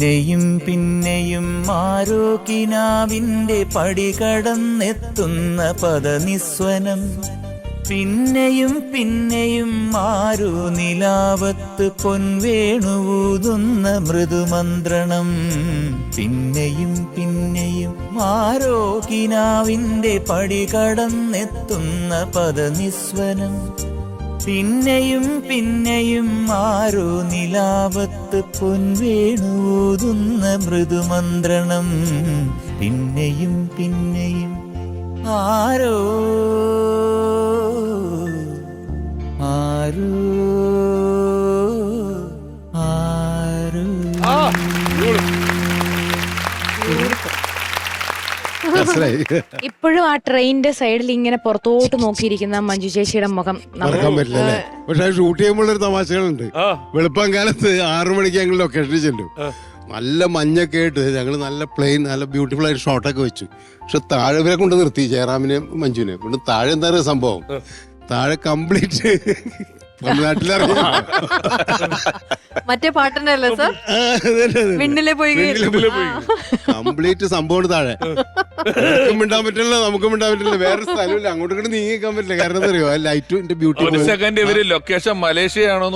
പിന്നെയും പിന്നെയും ആരോ കിനാവിന്റെ പടി കടന്നെത്തുന്ന പദനിസ്വനം. പിന്നെയും പിന്നെയും ആരോ നിലാവത്ത് പൊൻവേണുവൂതുന്ന മൃദുമന്ത്രണം. പിന്നെയും പിന്നെയും ആരോ കിനാവിന്റെ പടി കടന്നെത്തുന്ന പദനിസ്വനം. പിന്നെയും പിന്നെയും ആരോ നിലാവത്ത് പൊൻവേണൂതുന്ന മൃദുമന്ത്രണം. പിന്നെയും പിന്നെയും ആരോ ആരോ ആരോ മനസ്സിലായി. ഇപ്പോഴും ആ ട്രെയിനിന്റെ സൈഡിൽ ഇങ്ങനെ പുറത്തോട്ട് നോക്കിയിരിക്കുന്ന മഞ്ജു ചേച്ചിയുടെ മുഖം നമ്മൾ മറക്കാൻ പറ്റില്ല അല്ലേ? പക്ഷെ ഷൂട്ട് ചെയ്യുമ്പോൾ ഒരു തമാശകളുണ്ട്. ആ. വെളുപ്പം കാലത്ത് ആറു മണിക്ക് ഞങ്ങൾ ലൊക്കേഷനിൽ ചെല്ലും. നല്ല മഞ്ഞൊക്കെ ആയിട്ട് ഞങ്ങൾ നല്ല പ്ലെയിൻ നല്ല ബ്യൂട്ടിഫുൾ ആയിട്ട് ഷോട്ടൊക്കെ വെച്ചു. പക്ഷെ താഴെ ഇവരെ കൊണ്ട് നിർത്തി ജയറാമിനെയും മഞ്ജുവിനെ പിന്നെ താഴെ എന്താ പറയുക സംഭവം? താഴെ കംപ്ലീറ്റ് തമിഴ്നാട്ടിലിറങ്ങി മറ്റേ പാട്ടിനല്ലേ സാർ? വിണ്ണിലെ പോയി കംപ്ലീറ്റ് സംഭവം താഴെ. മിണ്ടാൻ പറ്റില്ല നമുക്ക് മിണ്ടാൻ പറ്റില്ല വേറെ സ്ഥലമില്ല അങ്ങോട്ട് ഇങ്ങോട്ട് നീങ്ങിക്കാൻ പറ്റില്ല. കാരണം എന്താ അറിയോ? ലൈറ്റിന്റെ ഒരു ബ്യൂട്ടി സെക്കൻഡ് ഇവർ ലൊക്കേഷൻ മലേഷ്യ ആണോ